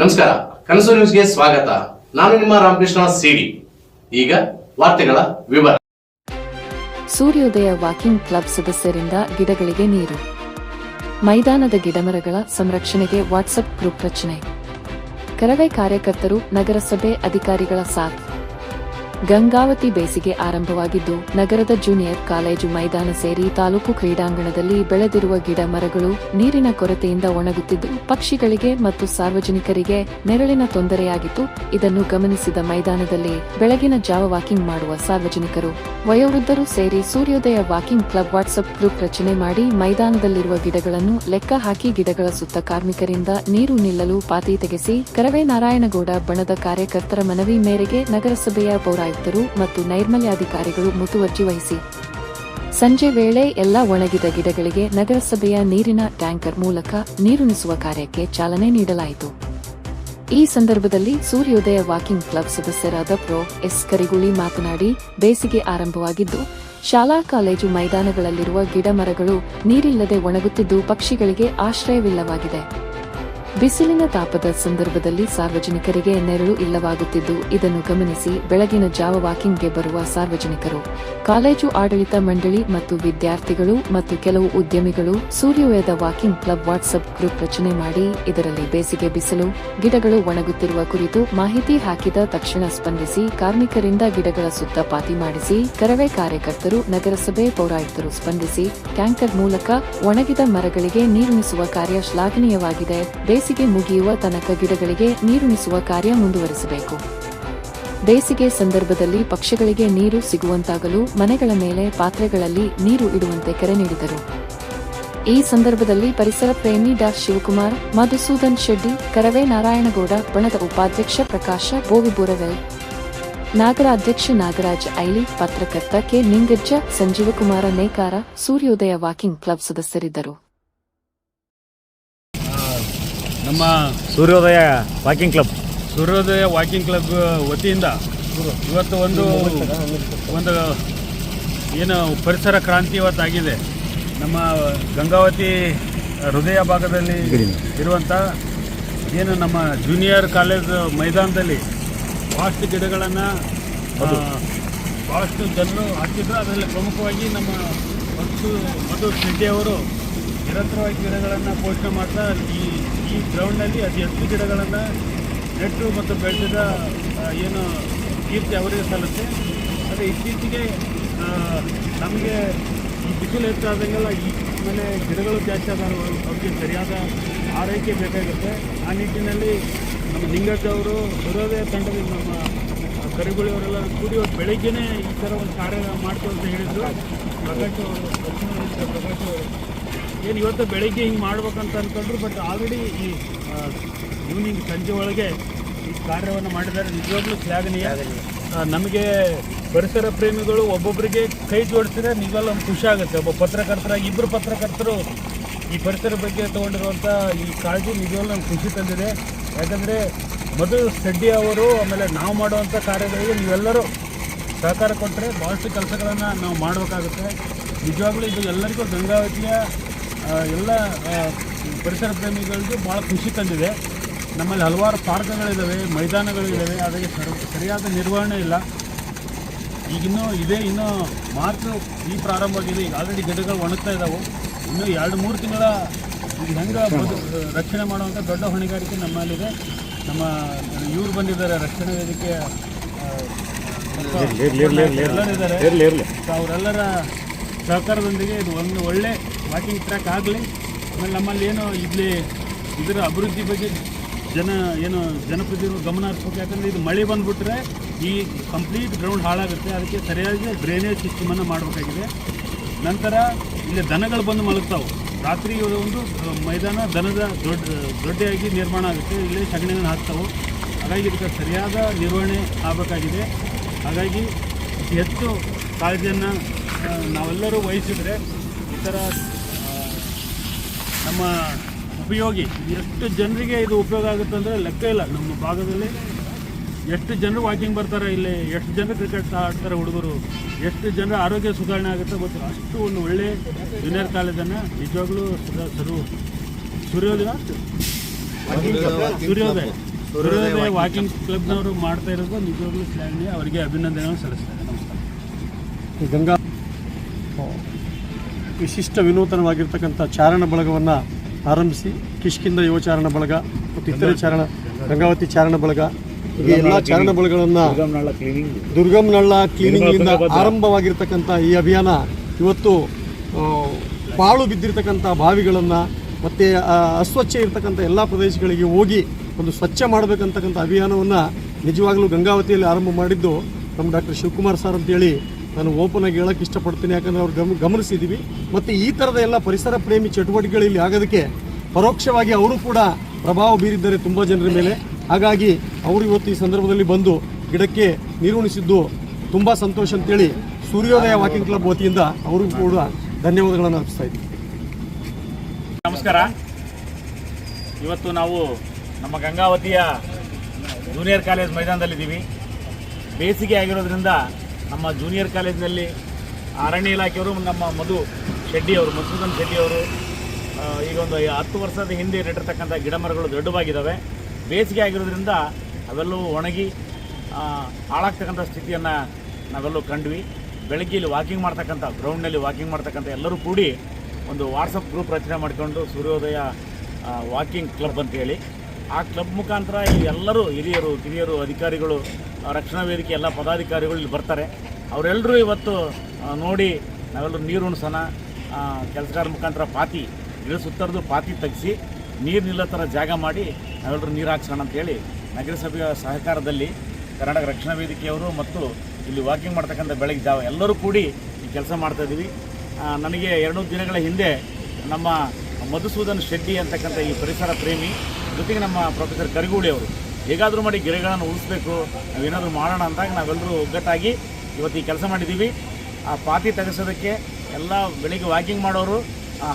ನಮಸ್ಕಾರ, ಕನಸು ನ್ಯೂಸ್ಗೆ ಸ್ವಾಗತ. ನಾನು ನಿಮ್ಮ ರಾಮಕೃಷ್ಣ ಸಿಡಿ. ಈಗ ವಾರ್ತೆಗಳ ವಿವರ. ಸೂರ್ಯೋದಯ ವಾಕಿಂಗ್ ಕ್ಲಬ್ ಸದಸ್ಯರಿಂದ ಗಿಡಗಳಿಗೆ ನೀರು. ಮೈದಾನದ ಗಿಡಮರಗಳ ಸಂರಕ್ಷಣೆಗೆ ವಾಟ್ಸಪ್ ಗ್ರೂಪ್ ರಚನೆ. ಕರವೇ ಕಾರ್ಯಕರ್ತರು ನಗರಸಭೆ ಅಧಿಕಾರಿಗಳ ಸಾಥ್. ಗಂಗಾವತಿ ಬೇಸಿಗೆ ಆರಂಭವಾಗಿದ್ದು, ನಗರದ ಜೂನಿಯರ್ ಕಾಲೇಜು ಮೈದಾನ ಸೇರಿ ತಾಲೂಕು ಕ್ರೀಡಾಂಗಣದಲ್ಲಿ ಬೆಳೆದಿರುವ ಗಿಡ ಮರಗಳು ನೀರಿನ ಕೊರತೆಯಿಂದ ಒಣಗುತ್ತಿದ್ದು, ಪಕ್ಷಿಗಳಿಗೆ ಮತ್ತು ಸಾರ್ವಜನಿಕರಿಗೆ ನೆರಳಿನ ತೊಂದರೆಯಾಗಿತ್ತು. ಇದನ್ನು ಗಮನಿಸಿದ ಮೈದಾನದಲ್ಲಿ ಬೆಳಗಿನ ಜಾವ ವಾಕಿಂಗ್ ಮಾಡುವ ಸಾರ್ವಜನಿಕರು, ವಯೋವೃದ್ಧರು ಸೇರಿ ಸೂರ್ಯೋದಯ ವಾಕಿಂಗ್ ಕ್ಲಬ್ ವಾಟ್ಸಪ್ ಗ್ರೂಪ್ ರಚನೆ ಮಾಡಿ ಮೈದಾನದಲ್ಲಿರುವ ಗಿಡಗಳನ್ನು ಲೆಕ್ಕ ಹಾಕಿ ಗಿಡಗಳ ಸುತ್ತ ಕಾರ್ಮಿಕರಿಂದ ನೀರು ನಿಲ್ಲಲು ಪಾತಿ ತೆಗೆಸಿ, ಕರವೇ ನಾರಾಯಣಗೌಡ ಬಣದ ಕಾರ್ಯಕರ್ತರ ಮನವಿ ಮೇರೆಗೆ ನಗರಸಭೆಯ ಪೌರಾಯುಕ್ತರು ಮತ್ತು ನೈರ್ಮಲ್ಯಾಧಿಕಾರಿಗಳು ಮುತುವರ್ಜಿ ವಹಿಸಿ. ಸಂಜೆ ವೇಳೆ ಎಲ್ಲ ಒಣಗಿದ ಗಿಡಗಳಿಗೆ ನಗರಸಭೆಯ ನೀರಿನ ಟ್ಯಾಂಕರ್ ಮೂಲಕ ನೀರುಣಿಸುವ ಕಾರ್ಯಕ್ಕೆ ಚಾಲನೆ ನೀಡಲಾಯಿತು. ಈ ಸಂದರ್ಭದಲ್ಲಿ ಸೂರ್ಯೋದಯ ವಾಕಿಂಗ್ ಕ್ಲಬ್ ಸದಸ್ಯರಾದ ಪ್ರೊ. ಎಸ್. ಕರಿಗುಳಿ ಮಾತನಾಡಿ, ಬೇಸಿಗೆ ಆರಂಭವಾಗಿದ್ದು, ಶಾಲಾ ಕಾಲೇಜು ಮೈದಾನಗಳಲ್ಲಿರುವ ಗಿಡ ಮರಗಳು ನೀರಿಲ್ಲದೆ ಒಣಗುತ್ತಿದ್ದು ಪಕ್ಷಿಗಳಿಗೆ ಆಶ್ರಯವಿಲ್ಲವಾಗಿದೆ. ಬಿಸಿಲಿನ ತಾಪದ ಸಂದರ್ಭದಲ್ಲಿ ಸಾರ್ವಜನಿಕರಿಗೆ ನೆರಳು ಇಲ್ಲವಾಗುತ್ತಿದ್ದು, ಇದನ್ನು ಗಮನಿಸಿ ಬೆಳಗಿನ ಜಾವ ವಾಕಿಂಗ್ಗೆ ಬರುವ ಸಾರ್ವಜನಿಕರು. ಕಾಲೇಜು ಆಡಳಿತ ಮಂಡಳಿ ಮತ್ತು ವಿದ್ಯಾರ್ಥಿಗಳು ಮತ್ತು ಕೆಲವು ಉದ್ಯಮಿಗಳು ಸೂರ್ಯೋದಯದ ವಾಕಿಂಗ್ ಕ್ಲಬ್ ವಾಟ್ಸಪ್ ಗ್ರೂಪ್ ರಚನೆ ಮಾಡಿ, ಇದರಲ್ಲಿ ಬೇಸಿಗೆ ಬಿಸಿಲು, ಗಿಡಗಳು ಒಣಗುತ್ತಿರುವ ಕುರಿತು ಮಾಹಿತಿ ಹಾಕಿದ ತಕ್ಷಣ ಸ್ಪಂದಿಸಿ, ಕಾರ್ಮಿಕರಿಂದ ಗಿಡಗಳ ಸುತ್ತ ಪಾತಿ ಮಾಡಿಸಿ, ಕರವೇ ಕಾರ್ಯಕರ್ತರು, ನಗರಸಭೆ ಪೌರಾಯುಕ್ತರು ಸ್ಪಂದಿಸಿ, ಟ್ಯಾಂಕರ್ ಮೂಲಕ ಒಣಗಿದ ಮರಗಳಿಗೆ ನೀರುಣಿಸುವ ಕಾರ್ಯ ಶ್ಲಾಘನೀಯವಾಗಿದೆ. ಬೇಸಿಗೆ ಮುಗಿಯುವ ತನಕ ಗಿಡಗಳಿಗೆ ನೀರುಣಿಸುವ ಕಾರ್ಯ ಮುಂದುವರಿಸಬೇಕು. ಬೇಸಿಗೆ ಸಂದರ್ಭದಲ್ಲಿ ಪಕ್ಷಿಗಳಿಗೆ ನೀರು ಸಿಗುವಂತಾಗಲು ಮನೆಗಳ ಮೇಲೆ ಪಾತ್ರೆಗಳಲ್ಲಿ ನೀರು ಇಡುವಂತೆ ಕರೆ ನೀಡಿದರು. ಈ ಸಂದರ್ಭದಲ್ಲಿ ಪರಿಸರ ಪ್ರೇಮಿ ಡಾ. ಶಿವಕುಮಾರ್, ಮಧುಸೂದನ್ ಶೆಡ್ಡಿ, ಕರವೇ ನಾರಾಯಣಗೌಡ, ಬಣದ ಉಪಾಧ್ಯಕ್ಷ ಪ್ರಕಾಶ ಬೋವಿಬೂರವೆಲ್ ನಾಗರ ಅಧ್ಯಕ್ಷ ನಾಗರಾಜ್ ಐಲಿ, ಪತ್ರಕರ್ತ ಕೆ. ನಿಂಗಜ್ಜ, ಸಂಜೀವಕುಮಾರ ನೇಕಾರ, ಸೂರ್ಯೋದಯ ವಾಕಿಂಗ್ ಕ್ಲಬ್ ಸದಸ್ಯರಿದ್ದರು. ನಮ್ಮ Suryodaya walking club. Suryodaya walking club ವತಿಯಿಂದ ಇವತ್ತು ಒಂದು ಒಂದು ಏನು ಪರಿಸರ ಕ್ರಾಂತಿ ಇವತ್ತಾಗಿದೆ ನಮ್ಮ ಗಂಗಾವತಿ ಹೃದಯ ಭಾಗದಲ್ಲಿ ಇರುವಂಥ ಏನು ನಮ್ಮ ಜೂನಿಯರ್ ಕಾಲೇಜ್ ಮೈದಾನದಲ್ಲಿ ಭಾಳಷ್ಟು ಗಿಡಗಳನ್ನು ಭಾಳಷ್ಟು ಜನರು ಹಾಕಿದ್ರು. ಅದರಲ್ಲಿ ಪ್ರಮುಖವಾಗಿ ನಮ್ಮ ಮತ್ತು ಮಧು ಶೆಟ್ಟಿಯವರು ನಿರಂತರವಾಗಿ ಗಿಡಗಳನ್ನು ಪೋಷಣೆ ಮಾಡ್ತಾ ಈ ಈ ಗ್ರೌಂಡ್ನಲ್ಲಿ ಅತಿ ಹೆಚ್ಚು ಗಿಡಗಳನ್ನು ನೆಟ್ಟು ಮತ್ತು ಬೆಳೆದ ಏನು ಕೀರ್ತಿ ಅವರಿಗೆ ಸಲ್ಲುತ್ತೆ ಅದೇ ಇತ್ತೀಚೆಗೆ ನಮಗೆ ಈ ಬಿಸಿಲು ಹೆಚ್ಚಾದಂಗೆಲ್ಲ ಈ ಮೇಲೆ ಗಿಡಗಳು ಜಾಸ್ತಿ ಆದಾಗ ಅವ್ರಿಗೆ ಸರಿಯಾದ ಆರೈಕೆ ಬೇಕಾಗುತ್ತೆ. ಆ ನಿಟ್ಟಿನಲ್ಲಿ ನಮ್ಮ ಲಿಂಗಜ್ಜ ಅವರು ಸೂರ್ಯೋದಯ ನಮ್ಮ ಕರಿಗುಳಿ ಅವರೆಲ್ಲ ಕೂಡಿ ಅವ್ರು ಬೆಳಗ್ಗೆನೇ ಈ ಥರ ಒಂದು ಕಾರ್ಯ ಮಾಡ್ತು ಅಂತ ಹೇಳಿದ್ರು. ಪ್ರಕಾಶ್ ಅವರು, ಪ್ರಕಾಶ್ ಏನು ಇವತ್ತು ಬೆಳಗ್ಗೆ ಹಿಂಗೆ ಮಾಡ್ಬೇಕಂತ ಅಂದ್ಕೊಂಡ್ರು ಬಟ್ ಆಲ್ರೆಡಿ ಈ ಈವ್ನಿಂಗ್ ಸಂಜೆ ಒಳಗೆ ಈ ಕಾರ್ಯವನ್ನು ಮಾಡಿದ್ದಾರೆ. ನಿಜವಾಗ್ಲೂ ಶ್ಲಾಘನೀಯ ನಮಗೆ ಪರಿಸರ ಪ್ರೇಮಿಗಳು ಒಬ್ಬೊಬ್ಬರಿಗೆ ಕೈ ಜೋಡಿಸಿದ್ರೆ ನಿಜವಾಗ್ಲೂ ನಮ್ಗೆ ಖುಷಿ ಆಗುತ್ತೆ. ಒಬ್ಬ ಪತ್ರಕರ್ತರಾಗಿ ಇಬ್ಬರು ಪತ್ರಕರ್ತರು ಈ ಪರಿಸರ ಬಗ್ಗೆ ತೊಗೊಂಡಿರುವಂಥ ಈ ಕಾಳಜಿ ನಿಜವಾಗ್ಲೂ ನಮ್ಗೆ ಖುಷಿ ತಂದಿದೆ. ಯಾಕಂದರೆ ಮಧು ಸೆಡ್ಡಿ ಅವರು ಆಮೇಲೆ ನಾವು ಮಾಡುವಂಥ ಕಾರ್ಯಗಳಿಗೆ ನೀವೆಲ್ಲರೂ ಸಹಕಾರ ಕೊಟ್ಟರೆ ಭಾಳಷ್ಟು ಕೆಲಸಗಳನ್ನು ನಾವು ಮಾಡಬೇಕಾಗುತ್ತೆ. ನಿಜವಾಗ್ಲೂ ಇದು ಎಲ್ಲರಿಗೂ ಗಂಗಾವತಿಯ ಎಲ್ಲ ಪರಿಸರ ಪ್ರೇಮಿಗಳಿಗೂ ಭಾಳ ಖುಷಿ ತಂದಿದೆ. ನಮ್ಮಲ್ಲಿ ಹಲವಾರು ಪಾರ್ಕ್ಗಳಿದ್ದಾವೆ ಮೈದಾನಗಳಿದ್ದಾವೆ ಅದಕ್ಕೆ ಸರ್ ಸರಿಯಾದ ನಿರ್ವಹಣೆ ಇಲ್ಲ. ಈಗಿನ್ನೂ ಇದೇ ಇನ್ನೂ ಮಾರ್ಚ್ ಈ ಪ್ರಾರಂಭ ಆಗಿದೆ ಈಗ ಆಲ್ರೆಡಿ ಗಿಡಗಳು ಒಣಗ್ತಾ ಇದ್ದಾವೆ ಇನ್ನೂ ಎರಡು ಮೂರು ತಿಂಗಳ ಇದು ಹೆಂಗೆ ರಕ್ಷಣೆ ಮಾಡುವಂಥ ದೊಡ್ಡ ಹೊಣೆಗಾರಿಕೆ ನಮ್ಮಲ್ಲಿದೆ. ನಮ್ಮ ಇವ್ರು ಬಂದಿದ್ದಾರೆ ರಕ್ಷಣಾ ವೇದಿಕೆ ಅವರೆಲ್ಲರ ಸಹಕಾರದೊಂದಿಗೆ ಇದು ಒಂದು ಒಳ್ಳೆ ವಾಕಿಂಗ್ ಟ್ರ್ಯಾಕ್ ಆಗಲಿ. ಆಮೇಲೆ ನಮ್ಮಲ್ಲಿ ಏನು ಇಲ್ಲಿ ಇದರ ಅಭಿವೃದ್ಧಿ ಬಗ್ಗೆ ಜನ ಏನು ಜನಪ್ರತಿನಿಧಿಗಳು ಗಮನ ಹರಿಸ್ಬೇಕು. ಯಾಕಂದರೆ ಇದು ಮಳೆ ಬಂದುಬಿಟ್ರೆ ಈ ಕಂಪ್ಲೀಟ್ ಗ್ರೌಂಡ್ ಹಾಳಾಗುತ್ತೆ. ಅದಕ್ಕೆ ಸರಿಯಾಗಿ ಡ್ರೈನೇಜ್ ಸಿಸ್ಟಮನ್ನು ಮಾಡಬೇಕಾಗಿದೆ. ನಂತರ ಇಲ್ಲಿ ದನಗಳು ಬಂದು ಮಲಗ್ತಾವೆ. ರಾತ್ರಿ ಒಂದು ಮೈದಾನ ದನದ ದೊಡ್ಡ ದೊಡ್ಡೆಯಾಗಿ ನಿರ್ಮಾಣ ಆಗುತ್ತೆ. ಇಲ್ಲಿ ಸಗಣಿಗಳನ್ನು ಹಾಕ್ತಾವೆ. ಹಾಗಾಗಿ ಇದಕ್ಕೆ ಸರಿಯಾದ ನಿರ್ವಹಣೆ ಆಗಬೇಕಾಗಿದೆ. ಹಾಗಾಗಿ ಹೆಚ್ಚು ಕಾಳಜಿಯನ್ನು ನಾವೆಲ್ಲರೂ ವಹಿಸಿದರೆ ಈ ಥರ ನಮ್ಮ ಉಪಯೋಗಿ ಎಷ್ಟು ಜನರಿಗೆ ಇದು ಉಪಯೋಗ ಆಗುತ್ತೆ ಅಂದರೆ ಲೆಕ್ಕ ಇಲ್ಲ. ನಮ್ಮ ಭಾಗದಲ್ಲಿ ಎಷ್ಟು ಜನರು ವಾಕಿಂಗ್ ಬರ್ತಾರೆ ಇಲ್ಲಿ ಎಷ್ಟು ಜನರು ಕ್ರಿಕೆಟ್ ಆಡ್ತಾರೆ ಹುಡುಗರು ಎಷ್ಟು ಜನರ ಆರೋಗ್ಯ ಸುಧಾರಣೆ ಆಗುತ್ತೆ ಮತ್ತು ಅಷ್ಟು ಒಂದು ಒಳ್ಳೆ ಜೂನಿಯರ್ ಕಾಲೇಜನ್ನು ನಿಜವಾಗ್ಲೂ ಸದಾ ಸರು ಸೂರ್ಯೋದಯ ಸೂರ್ಯೋದಯ. ಸೂರ್ಯೋದಯ ವಾಕಿಂಗ್ ಕ್ಲಬ್ನವರು ಮಾಡ್ತಾ ಇರೋದು ನಿಜವಾಗ್ಲೂ ಶ್ಲಾಘನೆ ಅವರಿಗೆ ಅಭಿನಂದನೆ ಸಲ್ಲಿಸ್ತಾರೆ ನಮಸ್ಕಾರ. ಗಂಗಾ ವಿಶಿಷ್ಟ ವಿನೂತನವಾಗಿರ್ತಕ್ಕಂಥ ಚಾರಣ ಬಳಗವನ್ನು ಆರಂಭಿಸಿ ಕಿಷ್ಕಿಂದ ಯುವ ಚಾರಣ ಬಳಗ ಮತ್ತು ಇತರೆ ಚಾರಣ ಗಂಗಾವತಿ ಚಾರಣ ಬಳಗ. ಈ ಎಲ್ಲ ಚಾರಣ ಬಳಗಗಳನ್ನು ದುರ್ಗಮ್ನಳ್ಳ ಕ್ಲೀನಿಂಗ್ನಿಂದ ಆರಂಭವಾಗಿರ್ತಕ್ಕಂಥ ಈ ಅಭಿಯಾನ ಇವತ್ತು ಪಾಳು ಬಿದ್ದಿರತಕ್ಕಂಥ ಬಾವಿಗಳನ್ನು ಮತ್ತು ಅಸ್ವಚ್ಛ ಇರತಕ್ಕಂಥ ಎಲ್ಲ ಪ್ರದೇಶಗಳಿಗೆ ಹೋಗಿ ಒಂದು ಸ್ವಚ್ಛ ಮಾಡಬೇಕಂತಕ್ಕಂಥ ಅಭಿಯಾನವನ್ನು ನಿಜವಾಗಲೂ ಗಂಗಾವತಿಯಲ್ಲಿ ಆರಂಭ ಮಾಡಿದ್ದು ನಮ್ಮ ಡಾಕ್ಟರ್ ಶಿವಕುಮಾರ್ ಸರ್ ಅಂತೇಳಿ ನಾನು ಓಪನ್ ಆಗಿ ಹೇಳಕ್ಕೆ ಇಷ್ಟಪಡ್ತೀನಿ, ಯಾಕಂದರೆ ಅವ್ರು ಗಮ ಗಮನಿಸಿದ್ದೀವಿ ಮತ್ತು ಈ ಥರದ ಎಲ್ಲ ಪರಿಸರ ಪ್ರೇಮಿ ಚಟುವಟಿಕೆಗಳು ಇಲ್ಲಿ ಆಗೋದಕ್ಕೆ ಪರೋಕ್ಷವಾಗಿ ಅವರು ಕೂಡ ಪ್ರಭಾವ ಬೀರಿದ್ದಾರೆ ತುಂಬ ಜನರ ಮೇಲೆ. ಹಾಗಾಗಿ ಅವರು ಇವತ್ತು ಈ ಸಂದರ್ಭದಲ್ಲಿ ಬಂದು ಗಿಡಕ್ಕೆ ನೀರುಣಿಸಿದ್ದು ತುಂಬ ಸಂತೋಷ ಅಂತೇಳಿ ಸೂರ್ಯೋದಯ ವಾಕಿಂಗ್ ಕ್ಲಬ್ ವತಿಯಿಂದ ಅವ್ರಿಗೂ ಕೂಡ ಧನ್ಯವಾದಗಳನ್ನು ಅರ್ಪಿಸ್ತಾ ಇದ್ದೀನಿ. ನಮಸ್ಕಾರ. ಇವತ್ತು ನಾವು ನಮ್ಮ ಗಂಗಾವತಿಯ ಜೂನಿಯರ್ ಕಾಲೇಜ್ ಮೈದಾನದಲ್ಲಿದ್ದೀವಿ. ಬೇಸಿಗೆ ಆಗಿರೋದ್ರಿಂದ ನಮ್ಮ ಜೂನಿಯರ್ ಕಾಲೇಜಿನಲ್ಲಿ ಅರಣ್ಯ ಇಲಾಖೆಯವರು, ನಮ್ಮ ಮಧು ಶೆಡ್ಡಿ ಅವರು, ಮಧುಸೂದನ್ ಶೆಟ್ಟಿಯವರು ಈಗ ಒಂದು ಹತ್ತು ವರ್ಷದ ಹಿಂದೆ ನೆಟ್ಟಿರ್ತಕ್ಕಂಥ ಗಿಡ ಮರಗಳು ದೊಡ್ಡವಾಗಿದ್ದಾವೆ. ಬೇಸಿಗೆ ಆಗಿರೋದ್ರಿಂದ ಅವೆಲ್ಲವೂ ಒಣಗಿ ಹಾಳಾಗ್ತಕ್ಕಂಥ ಸ್ಥಿತಿಯನ್ನು ನಾವೆಲ್ಲೂ ಕಂಡ್ವಿ. ಬೆಳಗ್ಗೆ ಇಲ್ಲಿ ವಾಕಿಂಗ್ ಮಾಡ್ತಕ್ಕಂಥ ಗ್ರೌಂಡ್ನಲ್ಲಿ ವಾಕಿಂಗ್ ಮಾಡ್ತಕ್ಕಂಥ ಎಲ್ಲರೂ ಕೂಡಿ ಒಂದು ವಾಟ್ಸಪ್ ಗ್ರೂಪ್ ರಚನೆ ಮಾಡಿಕೊಂಡು ಸೂರ್ಯೋದಯ ವಾಕಿಂಗ್ ಕ್ಲಬ್ ಅಂತೇಳಿ. ಆ ಕ್ಲಬ್ ಮುಖಾಂತರ ಇಲ್ಲಿ ಎಲ್ಲರೂ ಹಿರಿಯರು, ಕಿರಿಯರು, ಅಧಿಕಾರಿಗಳು ರಕ್ಷಣಾ ವೇದಿಕೆ ಎಲ್ಲ ಪದಾಧಿಕಾರಿಗಳು ಇಲ್ಲಿ ಬರ್ತಾರೆ. ಅವರೆಲ್ಲರೂ ಇವತ್ತು ನೋಡಿ ನಾವೆಲ್ಲರೂ ನೀರು ಉಣಿಸೋಣ ಕೆಲಸಗಾರ ಮುಖಾಂತರ ಪಾತಿ, ಗಿಡ ಸುತ್ತರದು ಪಾತಿ ತೆಗೆಸಿ ನೀರು ನಿಲ್ಲೋ ಥರ ಜಾಗ ಮಾಡಿ ನಾವೆಲ್ಲರೂ ನೀರು ಹಾಕ್ಸೋಣ ಅಂತೇಳಿ ನಗರಸಭೆಯ ಸಹಕಾರದಲ್ಲಿ ಕರ್ನಾಟಕ ರಕ್ಷಣಾ ವೇದಿಕೆಯವರು ಮತ್ತು ಇಲ್ಲಿ ವಾಕಿಂಗ್ ಮಾಡ್ತಕ್ಕಂಥ ಬೆಳಗ್ಗೆ ಜಾವ ಎಲ್ಲರೂ ಕೂಡಿ ಈ ಕೆಲಸ ಮಾಡ್ತಾಯಿದ್ದೀವಿ ನನಗೆ ಎರಡು ದಿನಗಳ ಹಿಂದೆ ನಮ್ಮ ಮಧುಸೂದನ್ ಶೆಟ್ಟಿ ಅಂತಕ್ಕಂಥ ಈ ಪರಿಸರ ಪ್ರೇಮಿ, ಜೊತೆಗೆ ನಮ್ಮ ಪ್ರೊಫೆಸರ್ ಕರಿಗೂಳಿ ಅವರು. ಹೇಗಾದರೂ ಮಾಡಿ ಗಿಡಗಳನ್ನು ಉಳಿಸ್ಬೇಕು, ನಾವೇನಾದರೂ ಮಾಡೋಣ ಅಂದಾಗ ನಾವೆಲ್ಲರೂ ಒಗ್ಗಟ್ಟಾಗಿ ಇವತ್ತು ಈ ಕೆಲಸ ಮಾಡಿದ್ದೀವಿ. ಆ ಪಾತಿ ತೆಗೆಸೋದಕ್ಕೆ ಎಲ್ಲ ಬೆಳಿಗ್ಗೆ ವಾಕಿಂಗ್ ಮಾಡೋರು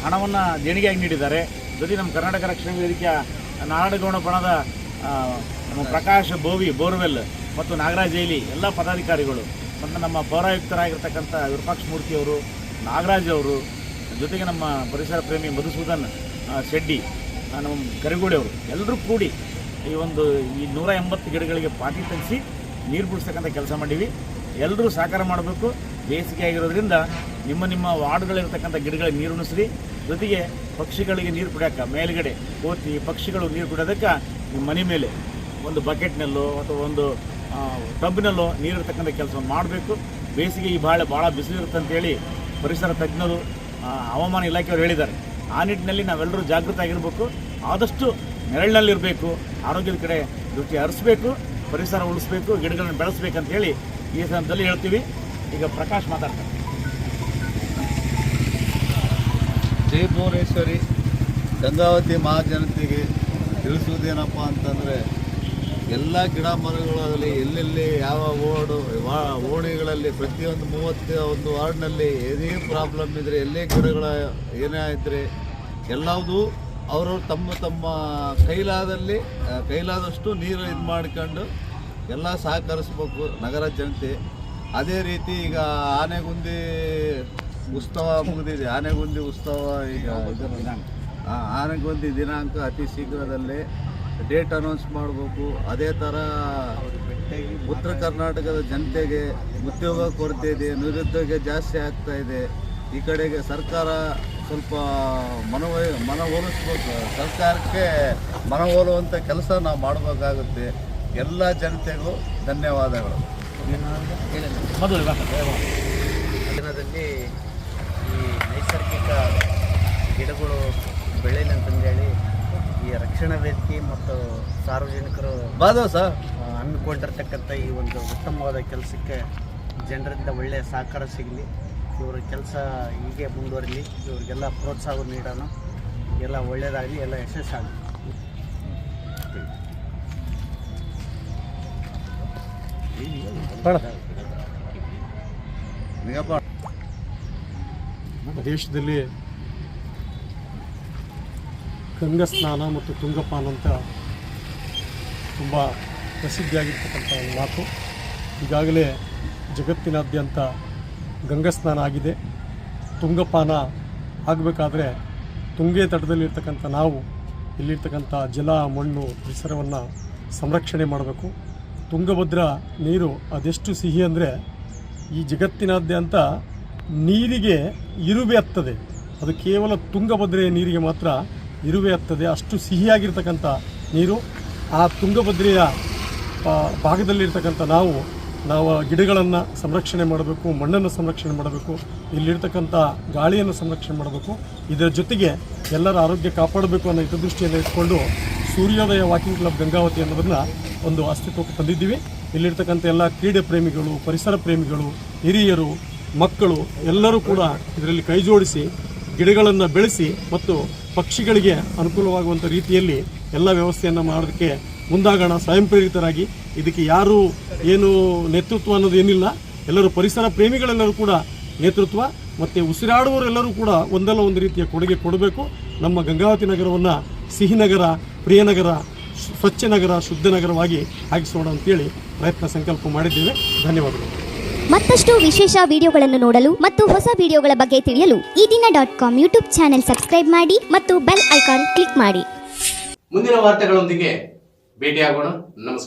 ಹಣವನ್ನು ದೇಣಿಗೆಯಾಗಿ ನೀಡಿದ್ದಾರೆ. ಜೊತೆಗೆ ನಮ್ಮ ಕರ್ನಾಟಕ ರಕ್ಷಣಾ ವೇದಿಕೆಯ ನಾಡಗೌಣ ಬಣದ ನಮ್ಮ ಪ್ರಕಾಶ್ ಬೋವಿ, ಬೋರ್ವೆಲ್ ಮತ್ತು ನಾಗರಾಜ್ ಜೈಲಿ ಎಲ್ಲ ಪದಾಧಿಕಾರಿಗಳು, ಮತ್ತು ನಮ್ಮ ಪೌರಾಯುಕ್ತರಾಗಿರ್ತಕ್ಕಂಥ ವಿರೂಪಾಕ್ಷ ಮೂರ್ತಿಯವರು ನಾಗರಾಜ್ ಅವರು ಜೊತೆಗೆ ನಮ್ಮ ಪರಿಸರ ಪ್ರೇಮಿ ಮಧುಸೂದನ್ ಶೆಡ್ಡಿ ನಮ್ಮ ಕರಿಗೋಡಿ ಅವರು ಎಲ್ಲರೂ ಕೂಡಿ ಈ ಒಂದು ಈ ನೂರ ಎಂಬತ್ತು ಗಿಡಗಳಿಗೆ ಪಾಟಿ ತೆಗೆಸಿ ನೀರು ಬಿಡಿಸ್ತಕ್ಕಂಥ ಕೆಲಸ ಮಾಡೀವಿ. ಎಲ್ಲರೂ ಸಹಕಾರ ಮಾಡಬೇಕು. ಬೇಸಿಗೆ ಆಗಿರೋದ್ರಿಂದ ನಿಮ್ಮ ನಿಮ್ಮ ವಾರ್ಡ್ಗಳಿರ್ತಕ್ಕಂಥ ಗಿಡಗಳಿಗೆ ನೀರು ಉಣಿಸ್ರಿ. ಜೊತೆಗೆ ಪಕ್ಷಿಗಳಿಗೆ ನೀರು ಕುಡಿಯೋಕೆ ಮೇಲುಗಡೆ ಕೋತಿ ಪಕ್ಷಿಗಳು ನೀರು ಕುಡಿಯೋದಕ್ಕೆ ನಿಮ್ಮ ಮನೆ ಮೇಲೆ ಒಂದು ಬಕೆಟ್ನಲ್ಲೋ ಅಥವಾ ಒಂದು ಟಬ್ನಲ್ಲೋ ನೀರಿರ್ತಕ್ಕಂಥ ಕೆಲಸವನ್ನು ಮಾಡಬೇಕು. ಬೇಸಿಗೆ ಈ ಭಾಳ ಭಾಳ ಬಿಸಿಲಿರುತ್ತೆ ಅಂತೇಳಿ ಪರಿಸರ ತಜ್ಞರು ಹವಾಮಾನ ಇಲಾಖೆಯವರು ಹೇಳಿದ್ದಾರೆ. ಆ ನಿಟ್ಟಿನಲ್ಲಿ ನಾವೆಲ್ಲರೂ ಜಾಗೃತ ಆಗಿರಬೇಕು ಆದಷ್ಟು ನೆರಳಿನಲ್ಲಿರಬೇಕು. ಆರೋಗ್ಯದ ಕಡೆ ದೃಷ್ಟಿ ಹರಿಸ್ಬೇಕು, ಪರಿಸರ ಉಳಿಸ್ಬೇಕು, ಗಿಡಗಳನ್ನು ಬೆಳೆಸ್ಬೇಕು ಹೇಳಿ ಈ ಸಂದರ್ಭದಲ್ಲಿ ಹೇಳ್ತೀವಿ. ಈಗ ಪ್ರಕಾಶ್ ಮಾತಾಡ್ತಾರೆ. ಜೈ ಭುವನೇಶ್ವರಿ. ಗಂಗಾವತಿ ಮಹಾಜನತೆಗೆ ತಿಳಿಸುವುದೇನಪ್ಪ ಅಂತಂದರೆ ಎಲ್ಲ ಗಿಡ ಮರಗಳಾಗಲಿ, ಎಲ್ಲೆಲ್ಲಿ ಯಾವ ಓಡು ಓಣಿಗಳಲ್ಲಿ ಪ್ರತಿಯೊಂದು ಮೂವತ್ತ ಒಂದು ವಾರ್ಡ್ನಲ್ಲಿ ಏನೇ ಪ್ರಾಬ್ಲಮ್ ಇದ್ದರೆ ಎಲ್ಲೇ ಗಿಡಗಳ ಏನೇ ಇದ್ದರೆ ಎಲ್ಲವುದು ಅವರು ತಮ್ಮ ತಮ್ಮ ಕೈಲಾದಲ್ಲಿ ಕೈಲಾದಷ್ಟು ನೀರು ಇದು ಮಾಡ್ಕೊಂಡು ಎಲ್ಲ ಸಹಕರಿಸ್ಬೇಕು ನಗರ ಜನತೆ. ಅದೇ ರೀತಿ ಈಗ ಆನೆಗುಂದಿ ಉತ್ಸವ ಮುಗಿದಿದೆ. ಆನೆಗುಂದಿ ಉತ್ಸವ ಈಗ ಆನೆಗುಂದಿ ದಿನಾಂಕ ಅತಿ ಶೀಘ್ರದಲ್ಲೇ ಡೇಟ್ ಅನೌನ್ಸ್ ಮಾಡಬೇಕು. ಅದೇ ಥರ ಉತ್ತರ ಕರ್ನಾಟಕದ ಜನತೆಗೆ ಉದ್ಯೋಗ ಕೊರತೆ ಇದೆ ನಿರುದ್ಯೋಗ ಜಾಸ್ತಿ ಆಗ್ತಾ ಇದೆ. ಈ ಕಡೆಗೆ ಸರ್ಕಾರ ಸ್ವಲ್ಪ ಮನವ ಮನವೊಲಿಸ್ಬೇಕು. ಸರ್ಕಾರಕ್ಕೆ ಮನವೊಲುವಂಥ ಕೆಲಸ ನಾವು ಮಾಡಬೇಕಾಗುತ್ತೆ. ಎಲ್ಲ ಜನತೆಗೂ ಧನ್ಯವಾದಗಳು. ದಿನದಲ್ಲಿ ಈ ನೈಸರ್ಗಿಕ ಗಿಡಗಳು ಬೆಳೆಯಲಿ ಅಂತಂದೇಳಿ ಈ ರಕ್ಷಣಾ ವೇದಿಕೆ ಮತ್ತು ಸಾರ್ವಜನಿಕರು ಹಮ್ಮಿಕೊಂಡಿರ್ತಕ್ಕಂಥ ಈ ಒಂದು ಉತ್ತಮವಾದ ಕೆಲಸಕ್ಕೆ ಜನರಿಂದ ಒಳ್ಳೆಯ ಸಹಕಾರ ಸಿಗಲಿ. ಇವರ ಕೆಲಸ ಹೀಗೆ ಮುಂದುವರಿಲಿ. ಇವರಿಗೆಲ್ಲ ಪ್ರೋತ್ಸಾಹ ನೀಡೋಣ. ಎಲ್ಲ ಒಳ್ಳೆಯದಾಗಲಿ ಎಲ್ಲ ಯಶಸ್ಸಾಗಲಿ. ದೇಶದಲ್ಲಿ ಗಂಗಾ ಸ್ನಾನ ಮತ್ತು ತುಂಗಪಾನ ಅಂತ ತುಂಬ ಪ್ರಸಿದ್ಧಿಯಾಗಿರ್ತಕ್ಕಂಥ ಒಂದು ಮಾತು. ಈಗಾಗಲೇ ಜಗತ್ತಿನಾದ್ಯಂತ ಗಂಗಾ ಸ್ನಾನ ಆಗಿದೆ. ತುಂಗಪಾನ ಆಗಬೇಕಾದ್ರೆ ತುಂಗೆ ತಟದಲ್ಲಿರ್ತಕ್ಕಂಥ ನಾವು ಇಲ್ಲಿರ್ತಕ್ಕಂಥ ಜಲ, ಮಣ್ಣು, ಪರಿಸರವನ್ನು ಸಂರಕ್ಷಣೆ ಮಾಡಬೇಕು. ತುಂಗಭದ್ರಾ ನೀರು ಅದೆಷ್ಟು ಸಿಹಿ ಅಂದರೆ ಈ ಜಗತ್ತಿನಾದ್ಯಂತ ನೀರಿಗೆ ಇರುವೆ ಹತ್ತದೆ. ಅದು ಕೇವಲ ತುಂಗಭದ್ರೆಯ ನೀರಿಗೆ ಮಾತ್ರ ಇರುವೆ ಹತ್ತದೆ. ಅಷ್ಟು ಸಿಹಿಯಾಗಿರ್ತಕ್ಕಂಥ ನೀರು ಆ ತುಂಗಭದ್ರೆಯ ಭಾಗದಲ್ಲಿರ್ತಕ್ಕಂಥ ನಾವು ನಾವು ಗಿಡಗಳನ್ನು ಸಂರಕ್ಷಣೆ ಮಾಡಬೇಕು, ಮಣ್ಣನ್ನು ಸಂರಕ್ಷಣೆ ಮಾಡಬೇಕು, ಇಲ್ಲಿರ್ತಕ್ಕಂಥ ಗಾಳಿಯನ್ನು ಸಂರಕ್ಷಣೆ ಮಾಡಬೇಕು. ಇದರ ಜೊತೆಗೆ ಎಲ್ಲರ ಆರೋಗ್ಯ ಕಾಪಾಡಬೇಕು ಅನ್ನೋ ಹಿತದೃಷ್ಟಿಯನ್ನು ಇಟ್ಕೊಂಡು ಸೂರ್ಯೋದಯ ವಾಕಿಂಗ್ ಕ್ಲಬ್ ಗಂಗಾವತಿ ಅನ್ನೋದನ್ನು ಒಂದು ಅಸ್ತಿತ್ವಕ್ಕೆ ತಂದಿದ್ದೀವಿ. ಇಲ್ಲಿರ್ತಕ್ಕಂಥ ಎಲ್ಲ ಕ್ರೀಡೆ ಪ್ರೇಮಿಗಳು, ಪರಿಸರ ಪ್ರೇಮಿಗಳು, ಹಿರಿಯರು, ಮಕ್ಕಳು ಎಲ್ಲರೂ ಕೂಡ ಇದರಲ್ಲಿ ಕೈ ಜೋಡಿಸಿ ಗಿಡಗಳನ್ನು ಬೆಳೆಸಿ ಮತ್ತು ಪಕ್ಷಿಗಳಿಗೆ ಅನುಕೂಲವಾಗುವಂಥ ರೀತಿಯಲ್ಲಿ ಎಲ್ಲ ವ್ಯವಸ್ಥೆಯನ್ನು ಮಾಡೋದಕ್ಕೆ ಮುಂದಾಗೋಣ ಸ್ವಯಂ ಪ್ರೇರಿತರಾಗಿ ಇದಕ್ಕೆ ಯಾರು ಏನು ನೇತೃತ್ವ ಅನ್ನೋದು ಏನಿಲ್ಲ. ಎಲ್ಲರೂ ಪರಿಸರ ಪ್ರೇಮಿಗಳೆಲ್ಲರೂ ಕೂಡ ನೇತೃತ್ವ, ಮತ್ತು ಉಸಿರಾಡುವವರೆಲ್ಲರೂ ಕೂಡ ಒಂದಲ್ಲ ಒಂದು ರೀತಿಯ ಕೊಡುಗೆ ಕೊಡಬೇಕು. ನಮ್ಮ ಗಂಗಾವತಿ ನಗರವನ್ನು ಸಿಹಿ ನಗರ ಪ್ರಿಯ ನಗರ ಸ್ವಚ್ಛ ನಗರ ಶುದ್ಧ ನಗರವಾಗಿ ಆಗಿಸೋಣ ಅಂತೇಳಿ ಪ್ರಯತ್ನ ಸಂಕಲ್ಪ ಮಾಡಿದ್ದೇವೆ. ಧನ್ಯವಾದಗಳು. ಮತ್ತಷ್ಟು ವಿಶೇಷ ವಿಡಿಯೋಗಳನ್ನು ನೋಡಲು ಮತ್ತು ಹೊಸ ವಿಡಿಯೋಗಳ ಬಗ್ಗೆ ತಿಳಿಯಲು Ee Dina dot com YouTube channel subscribe ಮಾಡಿ ಮತ್ತು ಬೆಲ್ ಐಕಾನ್ ಕ್ಲಿಕ್ ಮಾಡಿ. ಮುಂದಿನ ವಾರ್ತೆಗಳೊಂದಿಗೆ ಭೇಟಿಯಾಗೋಣ. ನಮಸ್ಕಾರ.